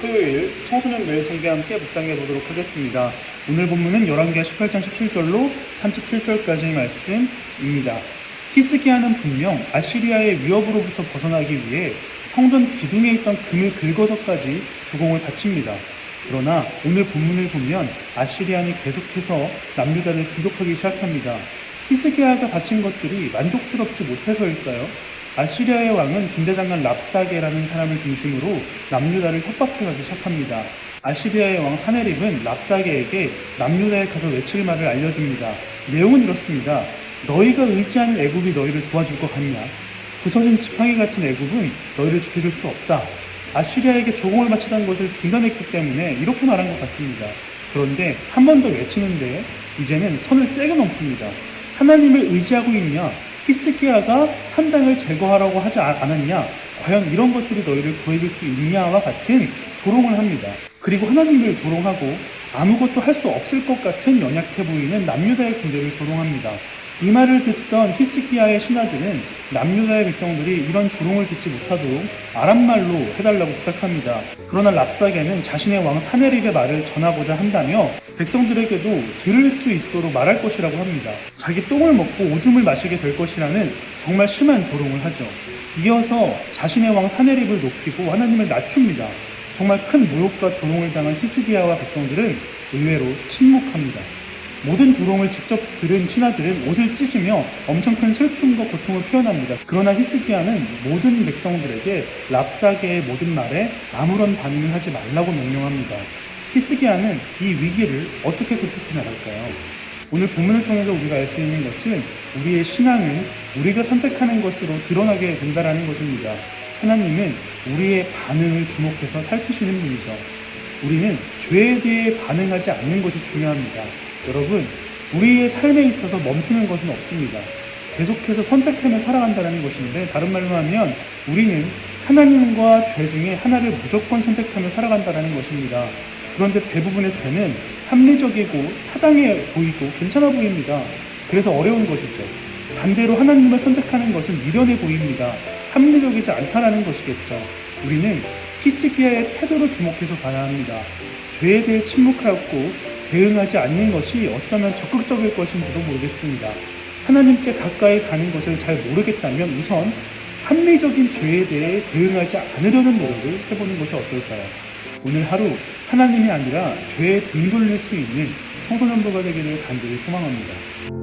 토요일 청소년 매일 성경 함께 묵상해 보도록 하겠습니다. 오늘 본문은 열왕기하 18장 17절로 37절까지의 말씀입니다. 히스기야는 분명 아시리아의 위협으로부터 벗어나기 위해 성전 기둥에 있던 금을 긁어서까지 조공을 바칩니다. 그러나 오늘 본문을 보면 아시리아는 계속해서 남유다를 공격하기 시작합니다. 히스기야가 바친 것들이 만족스럽지 못해서일까요? 아시리아의 왕은 군대장관 랍사게라는 사람을 중심으로 남유다를 협박해가기 시작합니다. 아시리아의 왕 사네립은 랍사게에게 남유다에 가서 외칠 말을 알려줍니다. 내용은 이렇습니다. 너희가 의지하는 애굽이 너희를 도와줄 것 같냐? 부서진 지팡이 같은 애굽은 너희를 지켜줄 수 없다. 아시리아에게 조공을 바치던 것을 중단했기 때문에 이렇게 말한 것 같습니다. 그런데 한 번 더 외치는데 이제는 선을 세게 넘습니다. 하나님을 의지하고 있냐? 히스기야가 산당을 제거하라고 하지 아- 않았냐? 과연 이런 것들이 너희를 구해줄 수 있냐와 같은 조롱을 합니다. 그리고 하나님을 조롱하고 아무것도 할 수 없을 것 같은 연약해 보이는 남유다의 군대를 조롱합니다. 이 말을 듣던 히스기야의 신하들은 남유다의 백성들이 이런 조롱을 듣지 못하도록 아람말로 해달라고 부탁합니다. 그러나 랍사게는 자신의 왕 사네립의 말을 전하고자 한다며 백성들에게도 들을 수 있도록 말할 것이라고 합니다. 자기 똥을 먹고 오줌을 마시게 될 것이라는 정말 심한 조롱을 하죠. 이어서 자신의 왕 사네립을 높이고 하나님을 낮춥니다. 정말 큰 모욕과 조롱을 당한 히스기야와 백성들은 의외로 침묵합니다. 모든 조롱을 직접 들은 신하들은 옷을 찢으며 엄청 큰 슬픔과 고통을 표현합니다. 그러나 히스기야는 모든 백성들에게 랍사게의 모든 말에 아무런 반응을 하지 말라고 명령합니다. 히스기야는 이 위기를 어떻게 극복해 나갈까요? 오늘 본문을 통해서 우리가 알 수 있는 것은 우리의 신앙은 우리가 선택하는 것으로 드러나게 된다는 것입니다. 하나님은 우리의 반응을 주목해서 살피시는 분이죠. 우리는 죄에 대해 반응하지 않는 것이 중요합니다. 여러분, 우리의 삶에 있어서 멈추는 것은 없습니다. 계속해서 선택하며 살아간다는 것인데, 다른 말로 하면 우리는 하나님과 죄 중에 하나를 무조건 선택하며 살아간다는 것입니다. 그런데 대부분의 죄는 합리적이고 타당해 보이고 괜찮아 보입니다. 그래서 어려운 것이죠. 반대로 하나님을 선택하는 것은 미련해 보입니다. 합리적이지 않다라는 것이겠죠. 우리는 히스기야의 태도를 주목해서 봐야 합니다. 죄에 대해 침묵하고 대응하지 않는 것이 어쩌면 적극적일 것인지도 모르겠습니다. 하나님께 가까이 가는 것을 잘 모르겠다면 우선 합리적인 죄에 대해 대응하지 않으려는 노력을 해보는 것이 어떨까요? 오늘 하루 하나님이 아니라 죄에 등 돌릴 수 있는 청소년부가 되기를 간절히 소망합니다.